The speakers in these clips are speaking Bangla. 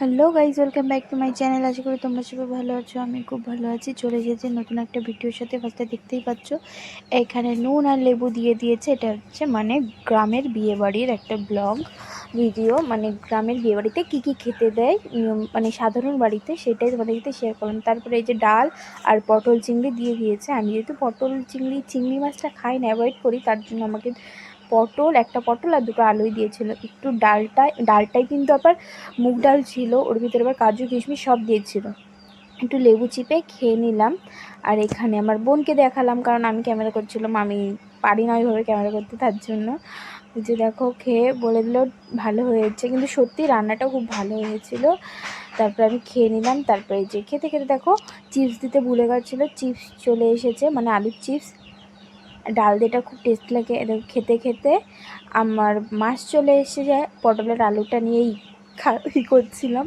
Hello guys welcome back to my channel. আশা করি তোমরা সবাই ভালো আছো, আমি খুব ভালো আছি। চলে এসেছি নতুন একটা ভিডিওর সাথে, ফার্স্টে দেখতেই পাচ্ছ, এখানে নুন আর লেবু দিয়ে দিয়েছে। এটা হচ্ছে মানে গ্রামের বিয়েবাড়ির একটা ব্লগ, ভিডিও। মানে গ্রামের বিয়েবাড়িতে কী কী খেতে দেয় মানে সাধারণ বাড়িতে সেটাই তোমাদের সাথে শেয়ার করলাম। তারপরে এই যে ডাল আর পটল চিংড়ি দিয়ে দিয়েছে। আমি যেহেতু পটল চিংড়ি চিংড়ি মাছটা খাই না অ্যাভয়েড করি, তার জন্য আমাকে পটল, একটা পটল আর দুটো আলুই দিয়েছিল। একটু ডালটা ডালটাই কিন্তু আবার মুগ ডাল ছিল, ওর ভিতরে আবার কাজু, কিশমিশ সব দিয়েছিল। একটু লেবু চিপে খেয়ে নিলাম। আর এখানে আমার বোনকে দেখালাম, কারণ আমি ক্যামেরা করছিলাম আমি পারি না ওইভাবে ক্যামেরা করতে তার জন্য। যে দেখো, খেয়ে বলে দিল, ভালো হয়েছে। কিন্তু সত্যি রান্নাটা খুব ভালো হয়েছিল। তারপরে আমি খেয়ে নিলাম। তারপরে যে খেতে খেতে দেখো, চিপস দিতে ভুলে গেছিল। চিপস চলে এসেছে মানে আলুর চিপস। ডাল দিয়েটা খুব টেস্ট লাগে। এরকম খেতে খেতে আমার মাছ চলে এসে যায় পটলের আলুটা নিয়েই খা, ই করছিলাম।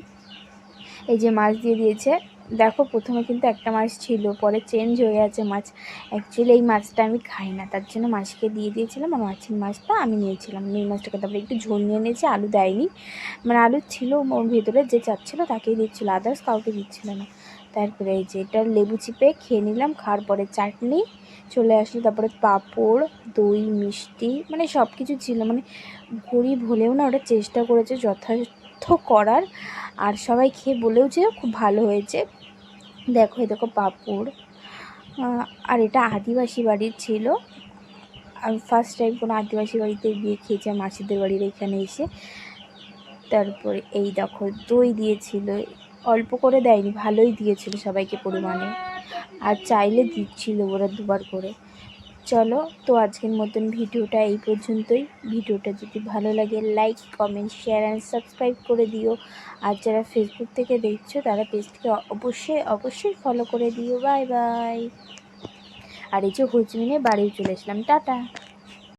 এই যে মাছ দিয়ে দিয়েছে। দেখো, প্রথমে কিন্তু একটা মাছ ছিল, পরে চেঞ্জ হয়ে গেছে মাছ। অ্যাকচুয়ালি এই মাছটা আমি খাই না, তার জন্য মাছকে দিয়ে দিয়েছিলাম আর মাছের মাছটা আমি নিয়েছিলাম। এই মাছটাকে তারপরে একটু ঝোল নিয়ে নিয়েছি আলু দেয়নি। মানে আলু ছিল, ওর ভেতরে যে চাচ্ছিলো তাকেই দিচ্ছিল আদার্স কাউকে দিচ্ছিল না। তারপরে এই যে এটা লেবু চিপে খেয়ে নিলাম, খাওয়ার পরে চাটনি, চলে আসলো তারপরে পাঁপড়, দই, মিষ্টি মানে সব কিছু ছিল। মানে গরিব হলেও না ওটা চেষ্টা করেছে যথার্থ করার, আর সবাই খেয়ে বলেও যে খুব ভালো হয়েছে। দেখো দেখো পাপড়। আর এটা আদিবাসী বাড়ির ছিল। আমি ফার্স্ট টাইম কোনো আদিবাসী বাড়িতে গিয়ে খেয়েছি মাসিদের বাড়ির এখানে এসে। তারপরে এই দেখো, দই দিয়েছিল। অল্প করে দেয়নি, ভালোই দিয়েছিল সবাইকে পরিমাণে। আর চাইলে দিচ্ছিল ওরা দুবার করে। চলো, তো আজকের মতন ভিডিওটা এই পর্যন্তই। ভিডিওটা যদি ভালো লাগে like comment share and subscribe করে দিও। আর যারা ফেসবুক থেকে দেখছ, তারা পেজটিকে অবশ্যই অবশ্যই ফলো করে দিও। বাই বাই আর এই যে হুজমিনে বাড়ি চলে এসলাম টাটা।